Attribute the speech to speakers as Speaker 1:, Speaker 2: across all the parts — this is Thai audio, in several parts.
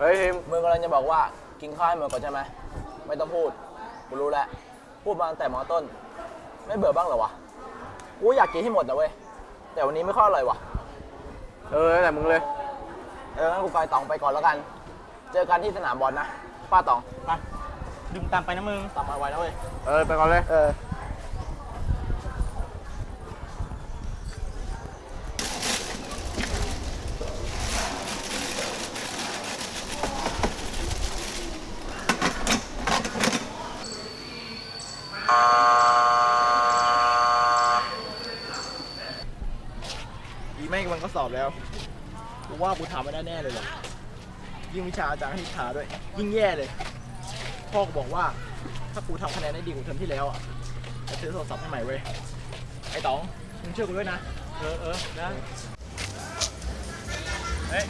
Speaker 1: เฮ้ยทีม
Speaker 2: มึงกำลังจะบอกว่ากินข้าวให้หมดก่อนใช่ไหมไม่ต้องพูดกูรู้แล้วพูดมาตั้งแต่มอต้น ไม่เบื่อบ้างเหรอวะกูอยากกินให้หมดนะเว้ยแต่วันนี้ไม่ค่อยอร่อยว่ะ
Speaker 1: เออแต่มึงเลย
Speaker 2: เอองั้นกูไปตองไปก่อนแล้วกัน เจอกันที่สนามบอลนะป้าตอง
Speaker 3: ไปดึงตามไปนะมึง
Speaker 2: ตามมาไว้นะเว้ย
Speaker 1: เออไปก่อนเลย
Speaker 2: เออ
Speaker 3: อีแม่งมันก็สอบแล้วกู ว่ากูทำไม่ได้แน่เลยว่ะยิ่งวิชาอาจารย์ให้วิชาด้วย ยิ่งแย่เลย พ่อกูบอกว่า ถ้ากูทำคะแนนได้ดีกว่าเทอมที่แล้วอะจะซื้อโทรศัพท์ให้ใหม่เว้ยไอ้ต๋องมึงช่วยกูด้วยนะ เออเออได้
Speaker 4: เฮ้ย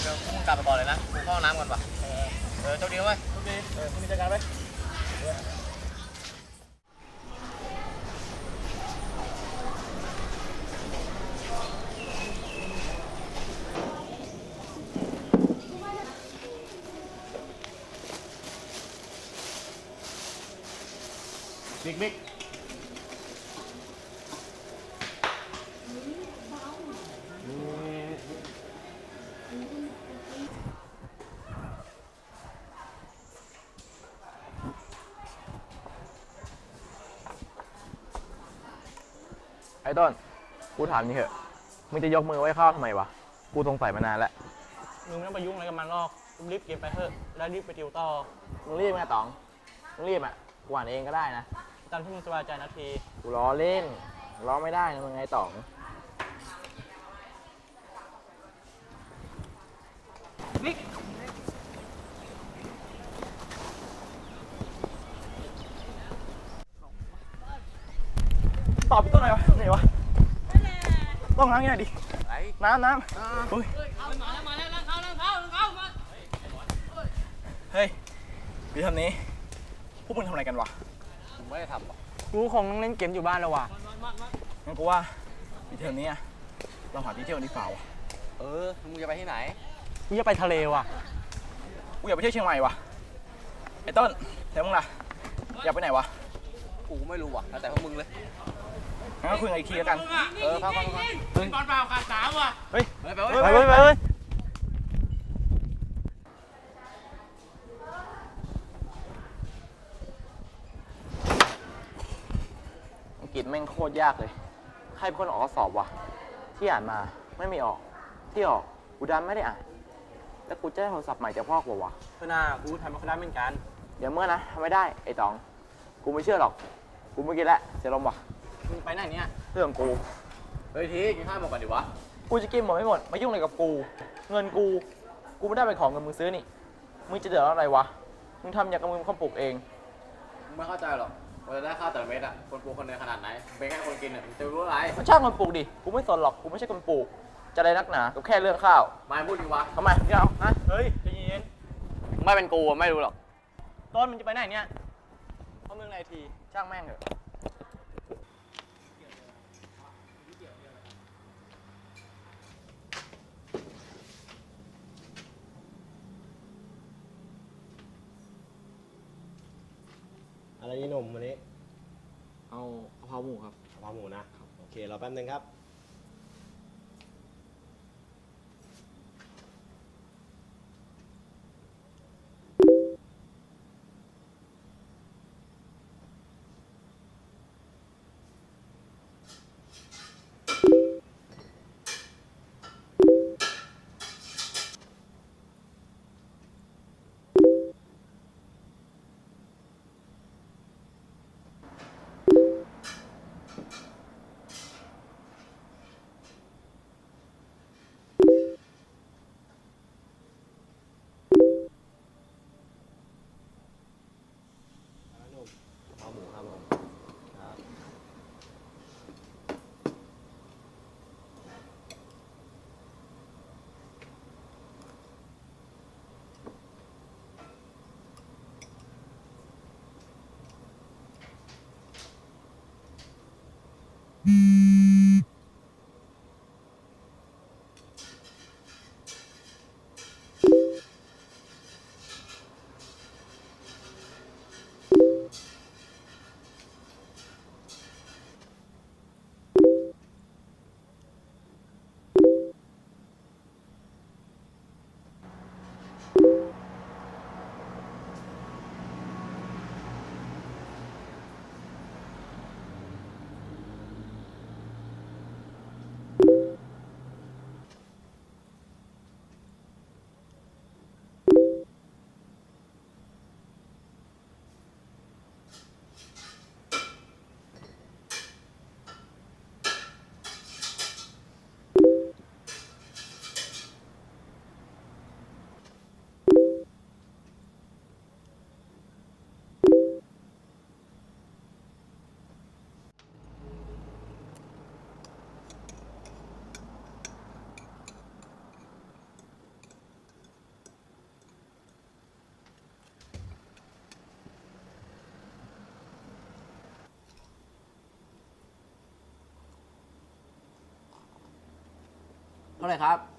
Speaker 4: เดี๋ยวมึงกลับไปก่อนเลยนะกูเข้าห้องน้ำก่อนป่ะเออเออโชคดีนะเว้ย
Speaker 3: โอเคเออมึงมีจัดการไห
Speaker 4: บิ๊กบิ๊ก
Speaker 2: ไอ้ต้น กูถามนี่เถอะ มึงจะยกมือไว้ข้าวทำไมวะ กูสงสัยมานานแล้ว
Speaker 3: มึงไม่ต้องไปยุ่งอะไรกับมันหรอก รีบเก็บไปเถอะ แล้วรีบไปติวต่อ
Speaker 2: มึงรีบไหมต๋อง มึงรีบอะ กูอ่านเองก็ได้นะ
Speaker 3: ตามที่มึงสบายใจนะที
Speaker 2: กูล้อเล่นล้อไม่ได้นะมึงไงต๋อง
Speaker 3: ตอบพี่ต้นหน่อยวะไหนวะต้องล้างยังไงดิ
Speaker 4: ไร
Speaker 3: น้ำน้ำอุ้ยเฮ้ยพี่ทำนี้ พวกมึงทำอะไรกันวะ
Speaker 4: มึงไม่ได้ทำป่ะ
Speaker 3: กูคงเล่นเกมอยู่บ้านแล้วว่ะงั้นกูว่าปีเทอมนี้อะเราหาที่เที่ยวดีกว่าวะ
Speaker 4: เออมึงจะไปที่ไหน
Speaker 3: กูจะไปทะเลว่ะ กูอยากไปเที่ยวเชียงใหม่ว่ะไอ้ต้นแล้วมึงล่ะอยากไปไหนวะ
Speaker 4: กูไม่รู้ว่ะแล้วแต่พวกมึงเลย
Speaker 3: งั้นก็คุยกันอีกทีแล้วกัน
Speaker 4: เออพักก่อนพักก่อน
Speaker 3: เฮ้ย
Speaker 4: เฮ้ย ไป
Speaker 3: ไป
Speaker 4: เว้ย
Speaker 3: ไปไปไป
Speaker 2: กฤษแม่งโคตรยากเลย ใครเป็นคนออกข้อสอบวะ ที่อ่านมาไม่มีออก ที่ออกกูดันไม่ได้อ่าน แล้วกูจะได้โทรศัพท์ใหม่จากพ่อกูวะ
Speaker 3: เพื่อนหน้ากูทำมาคนได้เหมือนกัน
Speaker 2: เดี๋ยวเมื่อนะทำไม่ได้ไอ้ต๋อง กูไม่เชื่อหรอก กูไม่กินแล้วเสียลมว่ะ
Speaker 3: มึงไปไหนเนี่ย
Speaker 2: เรื่องกู
Speaker 4: เฮ้ยทีกินข้าวหมดก่อนดิวะ
Speaker 2: กูจะกินหมดไม่หมด มายุ่งอะไรกับกู เงินกู กูไม่ได้เป็นของเงินมึงซื้อนี่ มึงจะเดือดร้อนอะไรวะ มึงทำอย่างกับมึงเป็นคนปลูกเอง
Speaker 4: มึงไม่เข้าใจหรอก ว่าจะได้ข้าวแต่ละเม็ดอะ คนปลูกคนเดินขนาดไหน เป็นแค่คนกินอะมึงจะรู้อะไร
Speaker 2: มันช่างคนปลูกดิ กูไม่สนหรอก กูไม่ใช่คนปลูก จะอะไรนักหนากับแค่เรื่องข้าว
Speaker 4: ไม่พูดดีวะ
Speaker 2: ทำไมไม่เอาฮะ
Speaker 3: เฮ้ยใจเย็น
Speaker 4: ไม่เป็นกูไม่รู้หรอก
Speaker 3: ต้นมึงจะไปไหนเนี่ยเพราะมึงอะไรที
Speaker 2: ช่างแม่งเถอะ
Speaker 5: อะไรนี่หนุ่มวันนี้
Speaker 2: เอากะเพราหมูครับ
Speaker 5: กะเพราหมูนะโอเครอแป๊บนึงครับ
Speaker 2: เลยครับ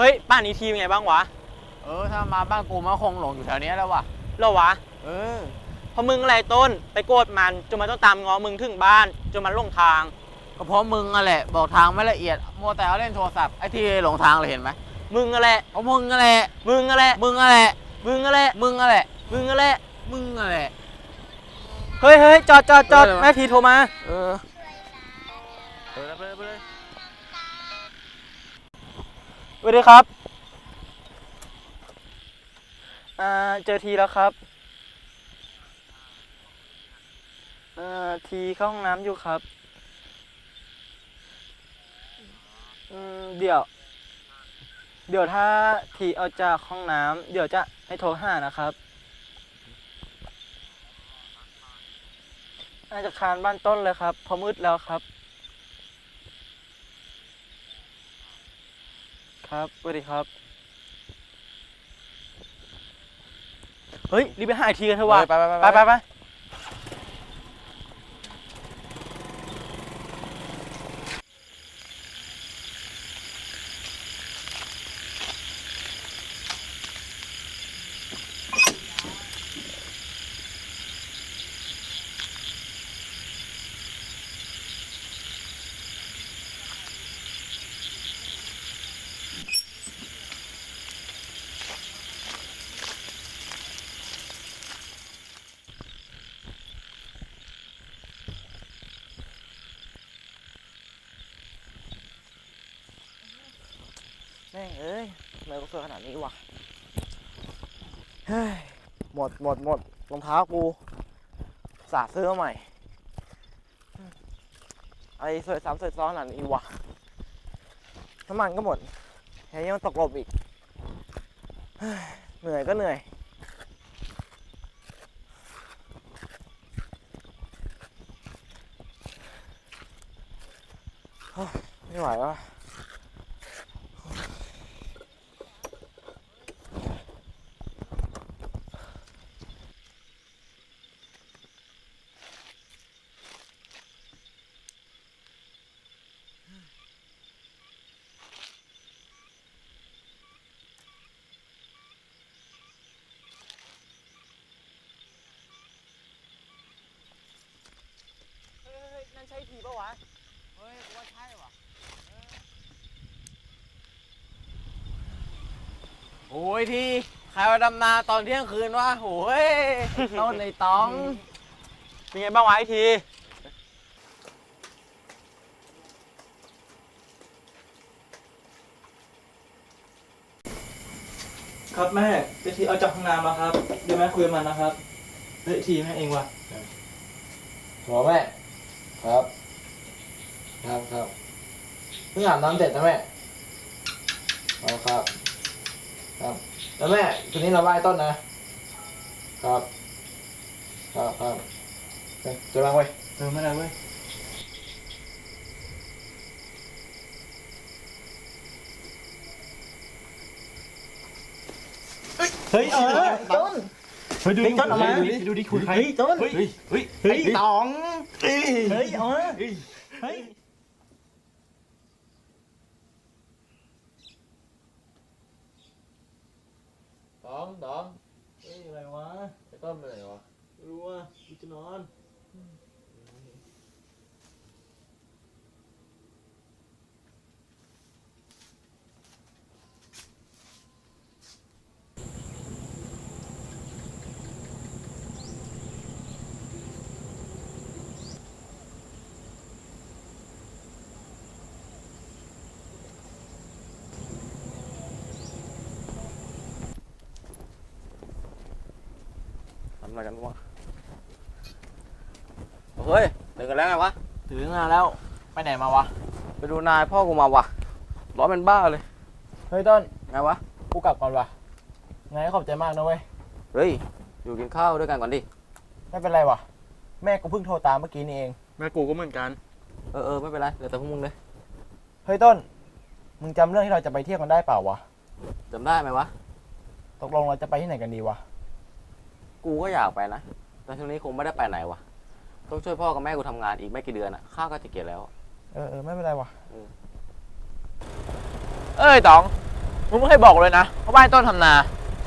Speaker 3: เฮ้ยบ้านนี้ทีมไงบ้างวะ
Speaker 4: เออถ้ามาบ้านกูมันก็คงหลงอยู่แถวเนี้ยแล้วว่ะ
Speaker 3: เหรอวะ
Speaker 4: เออ
Speaker 3: เพราะมึงอะไรต้นไปโกรธมันจนมันต้องตามง้อมึงถึงบ้านจนมันหลงทาง
Speaker 4: ก็เพราะมึงอะแหละ บอกทางไม่ละเอียดมัวแต่เอาเล่นโทรศัพท์ไอ้ที่หลงทางเลยเห็นไหม
Speaker 3: มึงอะไร
Speaker 4: เพราะมึงอะแหละ
Speaker 3: มึงอะไร
Speaker 4: มึงอะแหละ
Speaker 3: มึงอะไร
Speaker 4: มึงอะแหละ
Speaker 3: มึงอะไร
Speaker 4: มึงอะแหละ
Speaker 3: เฮ้ยเฮ้ยจอดจอดจอด
Speaker 4: เออ
Speaker 3: แม่ทีโทรมา
Speaker 4: เออเอ
Speaker 3: สวัสดีครับ อ่า เจอทีแล้วครับอ่าทีเข้าห้องน้ำอยู่ครับ อืม เดี๋ยว เดี๋ยวถ้าทีเอาจากห้องน้ำเดี๋ยวจะให้โทรหานะครับ น่าจะคานบ้านต้นเลยครับพอมืดแล้วครับ ครับสวัสดีครับ เฮ้ยรีบไปหาไอทีกันเถอะว่ะ
Speaker 4: เออไปไปไป
Speaker 3: ไปไปไป แม่งเอ้ยทำไมกูสวยขนาดนี้วะเฮ้ยหมดหมดหมดรองเท้ากูสาดซื้อมาใหม่ไอ้สวยซ้ำสวยซ้อนขนาดนี้วะน้ำมันก็หมดแถมยังตกลมอีกเหนื่อยก็เหนื่อยไม่ไหววะเใช่ทีปะวะ
Speaker 4: เฮ้ยกูว่าใช่ว่ะโอ้ยที่ใครมาดำนาตอนเที่ยงคืนวะโอ้ย ต้นในตอง
Speaker 3: เป็นไงบ้างวะไอทีครับแม่เจทีเอาจากห้องน้ำแล้วครับ เดี๋ยวแม่คุยกับมันนะครับเฮ้ยทีแม่เองว่ะ
Speaker 2: หัวแม่ ครับ ครับครับเพิ่งอาบน้ำเสร็จนะแม่เอาครับ
Speaker 6: ครับ แล้วแม่คืนนี้เราไหว้ต้นนะ ครับ ครับครับเฮ้ยเจอบ้างเว้ย
Speaker 3: เออไม่ได้เว้ยเฮ้ยเออต้น เฮ้ยดูดิต้นออกมาดูดิคุณใครเฮ้ยต้นเฮ้ยเฮ้ยเฮ้ยตองเฮ้ยเฮ้ยเอามาเฮ้ย
Speaker 6: ตองตอง
Speaker 3: เฮ้ยอะไรวะ
Speaker 6: ไอ้ต้นไปไหนวะ
Speaker 3: ไม่รู้ว่ากูจะนอนำ
Speaker 4: อะไรกันวะเฮ้ยตื่นกันแล้วไงวะ
Speaker 6: ถึงงานแล้วไปไหนมาวะ
Speaker 4: ไปดูนายพ่อกูมาวะร้อนเป็นบ้าเลย
Speaker 6: เฮ้ยต้น
Speaker 4: ไงวะ
Speaker 6: กูกลับก่อนวะไงขอบใจมากนะเว้ย
Speaker 4: เฮ้ย อยู่กินข้าวด้วยกันก่อนดิ
Speaker 6: ไม่เป็นไรวะแม่กูเพิ่งโทรตามเมื่อกี้นี่เอง
Speaker 3: แม่กูก็เหมือนกัน
Speaker 4: เออเออไม่เป็นไรเดี๋ยวแต่พวกมึงเลย
Speaker 6: เฮ้ยต้น มึงจำเรื่องที่เราจะไปเที่ยวกันได้เปล่าวะ
Speaker 4: จำได้ไหมวะ
Speaker 6: ตกลงเราจะไปที่ไหนกันดีวะ
Speaker 4: กูก็อยากไปนะ แต่ช่วงนี้คงไม่ได้ไปไหนวะต้องช่วยพ่อกับแม่กูทำงานอีกไม่กี่เดือนอะข้าวก็จะเกลียดแล้ว
Speaker 6: เออเออไม่เป็นไรวะ
Speaker 2: เอ้ยต๋องมึงไม่เคยบอกเลยนะว่าบ้านต้นทำนา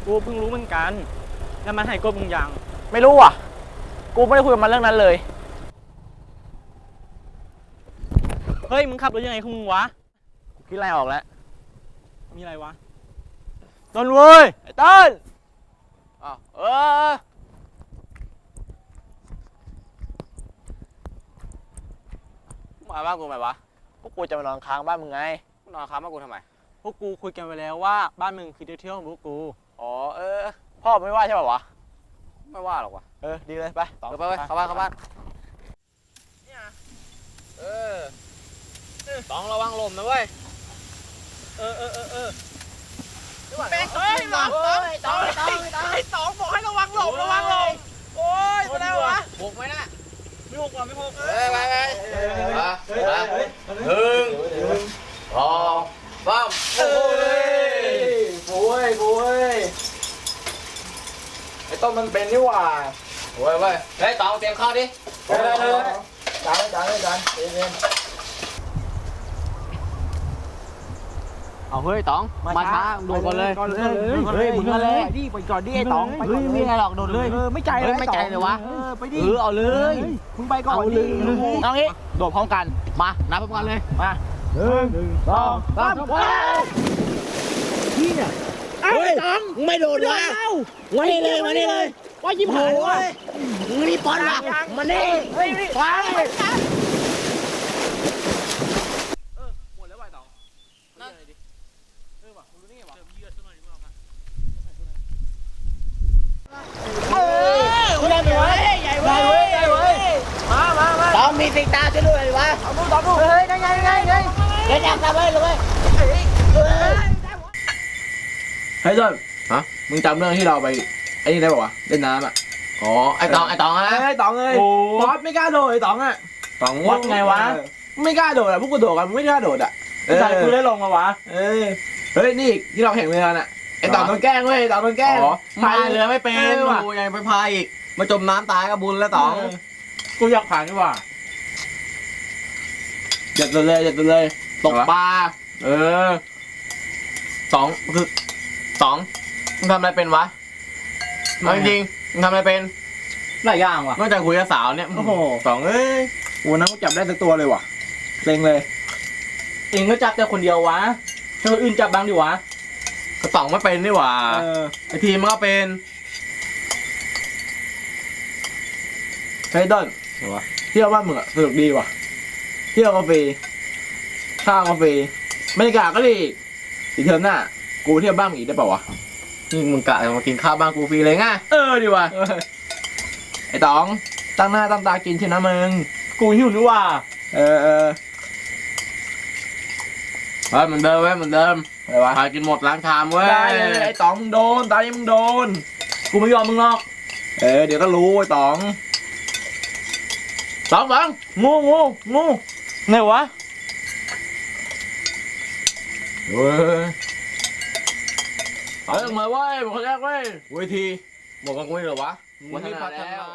Speaker 3: กูเพิ่งรู้เหมือนกัน แล้วมันให้กบมึงยัง
Speaker 2: ไม่รู้อะ กูไม่ได้คุยกับมันเรื่องนั้นเลย
Speaker 3: เฮ้ยมึงขับรถยังไงของมึงวะ
Speaker 2: กูคิดอะไรออกแล้ว
Speaker 3: มีอะไรวะ
Speaker 2: ต้นเว้ยไอ้ต้น
Speaker 4: อ้าว
Speaker 2: เออ
Speaker 4: มาบ้านกูทำไมวะ
Speaker 2: พวกกูจะมานอนค้างบ้านมึงไง
Speaker 4: มึงนอนค้างบ้านกูทำไม
Speaker 3: พวกกูคุยกันไปแล้วว่าบ้านมึงคือที่เที่ยวของพวกกู
Speaker 4: อ๋อเออ
Speaker 2: พ่อไม่ว่าใช่ป่าวะ
Speaker 4: ไม่ว่าหรอกวะ
Speaker 2: เออ ดีเลย ไป
Speaker 4: เออไปไปเข้าบ้านเข้าบ้านเออต้องระวังลมนะเว้ย
Speaker 3: เออเออเออเออ
Speaker 2: เฮ้ยต๋องต๋องต๋องต๋องต๋องไอ้ต๋องบอกให้ระวังหลบระวังหลบโอ้ยเป็นไรวะ
Speaker 4: บุกไหมนะ
Speaker 3: ไม่หกว่ะไม่หก
Speaker 4: เฮ้ยไปไปมามาหนึ่งสองสามโอ้ย
Speaker 6: กูเว้ยกูเว้ยไอ้ต้นมันเป็นนี่หว่า
Speaker 4: โอ้ยเว้ยเฮ้ยตองเตรียมข้าวดิ
Speaker 6: เฮ้ยเฮ้ยจานเลยจานเลยจานเย็น
Speaker 4: เอาเฮ้ยตองมาช้าโดนก่อนเลย
Speaker 2: เฮ้ยมึงมาเลยดิไปก่อนดิไอ้ต๋องไปก่อนไม่ไงหรอกโดนเลยไม่ใจเลยไม่ใจเลยวะไปดิเออเอาเลยมึงไปก่อนเอาเลยเอางี้โดดพร้อมกันมานับพร้อมกันเลยมาหนึ่งสองสามพี่เนี่ยเฮ้ยต๋องไม่โดดวะมานี่เลยมานี่เลยว่ายิ้มหายวะมึงนี่ปอนละมานี่ไป
Speaker 3: หมดแล้วว่ะต๋องนั่นดิเออว่ะมึงรู้ได้ไงวะเติมเยือดซะหน่อยดีกว่าป่ะ
Speaker 2: คุณได้ไหมวะใหญ่เว้ยใหญ่เว้ยมามามาต้องมีสิตาช่วยด้วยวะเอาดูต่อดูเฮ้ยยังไงยังไงยังไงเดี๋ยวจับเลยเลย
Speaker 6: เฮ้ยต้นฮะมึงจำเรื่องที่เราไปไอ้นี่ได้ป่าวะเล่นน้ำอะ
Speaker 4: อ๋อไอ้ตองไอ้ตองนะ
Speaker 6: ไอ้ต๋องเอ้ยบอสไม่กล้าโดดไอ้ต๋องอะ
Speaker 4: ตอง
Speaker 6: วัดไงวะ ไม่กล้าโดดอะพวกกูโดดกันไม่กล้าโดดอะ
Speaker 3: ใส่กูได้ลงมาวะ
Speaker 6: เอ้ยเฮ้ยนี่อีกที่เราแข่งเรือน่ะไอ้ต๋องโดนแกล้งเว้ยไอ้ต๋องโดนแกล้ง
Speaker 4: อ๋อพายเรือไม่เป็น
Speaker 6: ออว่ะ
Speaker 4: โอ้ยยังไปพายอีก มาจมน้ำตายก็บุญแล้วตอง
Speaker 3: กูอยากผ่านดีกว่า
Speaker 6: หยัดตัวเลยหยัดตัวเลย ตกปลา เออสองคือสองมึงทำอะไรเป็นวะเอาจริงๆมึงทำอะไรเป็น
Speaker 3: หลายอย่างว่ะ
Speaker 6: นอกจากคุยกับสาวเนี่ย
Speaker 3: โอ้โห
Speaker 6: สองเอ้ย
Speaker 3: โอ้นั้นกูจับได้สักตัวเลยว่ะ
Speaker 6: เล็งเลย
Speaker 3: เองก็จับแต่คนเดียววะให้คนอื่นจับบ้างดิวะ
Speaker 6: ก็สองไม่เป็นนี่หว่า
Speaker 3: เออ
Speaker 6: ไอทีมมันก็เป็น เฮ้ยต้นวะเที่ยวบ้านมึงอะสนุกดีว่ะ เที่ยวกาแฟข้าวกาแฟบรรยากาศก็ดีอีกเทอมหน้า กูเที่ยวบ้านมึงอีกได้เปล่าวะ
Speaker 4: นี่มึงกะจะมากินข้าวบ้านกูฟรีเลยไง
Speaker 6: เออดีว่ะไอ้ต๋องตั้งหน้าตั้งตากินเชียวนะมึง
Speaker 3: กูหิวนี่ว่า
Speaker 6: เออเออ
Speaker 4: เฮ้ยเหมือนเดิมเว้ยเหมือนเดิม
Speaker 2: อะไรวะ
Speaker 4: พากินหมดล้างชามเว้ย
Speaker 2: ได้เลยไอ้ต๋องมึงโดนตอนนี้มึงโดน
Speaker 3: กูไม่ยอมมึงหรอก
Speaker 2: เออเดี๋ยวก็รู้ไอ้ต๋อง
Speaker 4: สองสอง
Speaker 3: งูงูงูไหนวะ
Speaker 4: เฮ้ยเฮ้ยมาเว้ยหมดคนแรกเว้ย
Speaker 2: เวที
Speaker 4: หมดกันกูเหรอวะ
Speaker 2: วันนี้พัฒนา
Speaker 4: แล้ว